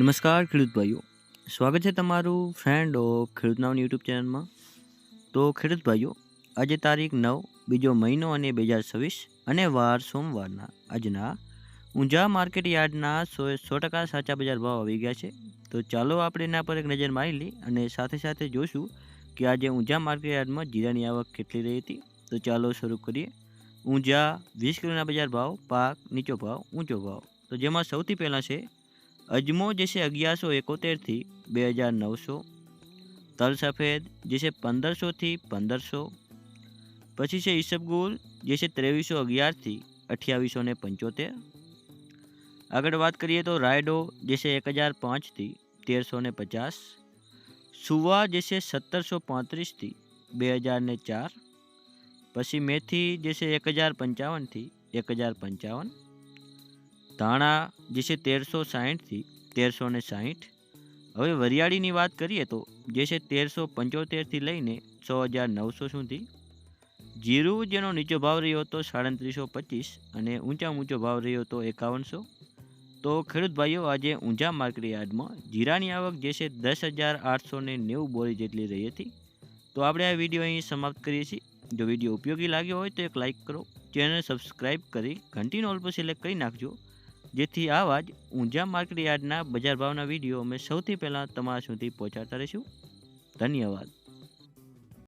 નમસ્કાર ખેડૂત ભાઈઓ. સ્વાગત છે તમારું ફ્રેન્ડ ઓ ખેડૂત યુટ્યુબ ચેનલમાં તો ખેડૂત ભાઈઓ, આજે તારીખ નવ, બીજો મહિનો અને બે હજાર છવ્વીસ અને વાર સોમવારના. આજના ઊંઝા માર્કેટ યાર્ડના સો સો ટકા સાચા બજાર ભાવ આવી ગયા છે. તો ચાલો આપણે એના પર એક નજર મારી લઈ અને સાથે સાથે જોશું કે આજે ઊંઝા માર્કેટ યાર્ડમાં જીરાની આવક કેટલી રહી હતી. તો ચાલો શરૂ કરીએ. ઊંઝા વીસ કિલોના બજાર ભાવ, પાક નીચો ભાવ, ઊંચો ભાવ. તો જેમાં સૌથી પહેલાં છે અજમો જે છે અગિયારસો એકોતેરથી બે હજાર નવસો તલ સફેદ જે છે પંદરસોથી પંદરસો પછી છે ઈસબગુલ જે છે ત્રેવીસો અગિયારથી અઠ્યાવીસો ને પંચોતેર આગળ વાત કરીએ તો રાયડો જે છે એક હજાર પાંચથી તેરસો ને પચાસ સુવા જે છે સત્તરસો પાંત્રીસથી બે હજાર ને ચાર પછી મેથી જે છે એક હજાર પંચાવનથી એક હજાર પંચાવન ધાણા જે છે તેરસો સાહીઠથી તેરસો ને સાહીઠ. હવે વરિયાળીની વાત કરીએ તો જે છે તેરસો પંચોતેરથી લઈને છ હજાર નવસો સુધી. જીરું જેનો નીચો ભાવ રહ્યો હતો સાડત્રીસો પચીસ અને ઊંચા ઊંચો ભાવ રહ્યો હતો એકાવનસો. તો ખેડૂત ભાઈઓ, આજે ઊંઝા માર્કેટ યાર્ડમાં જીરાની આવક જે છે દસ હજાર આઠસો ને નેવું બોરી જેટલી રહી હતી. તો આપણે આ વીડિયો અહીં સમાપ્ત કરીએ છીએ. જો વીડિયો ઉપયોગી લાગ્યો હોય તો એક લાઇક કરો. ચેનલ સબસ્ક્રાઈબ કરી, ઘંટીનો ઓલ પર સિલેક્ટ કરી નાખજો. જેથી આવા જ ઊંઝા માર્કેટ યાર્ડના બજાર ભાવના વીડિયો અમે સૌથી પહેલાં તમારા સુધી પહોંચાડતા રહીશું. ધન્યવાદ.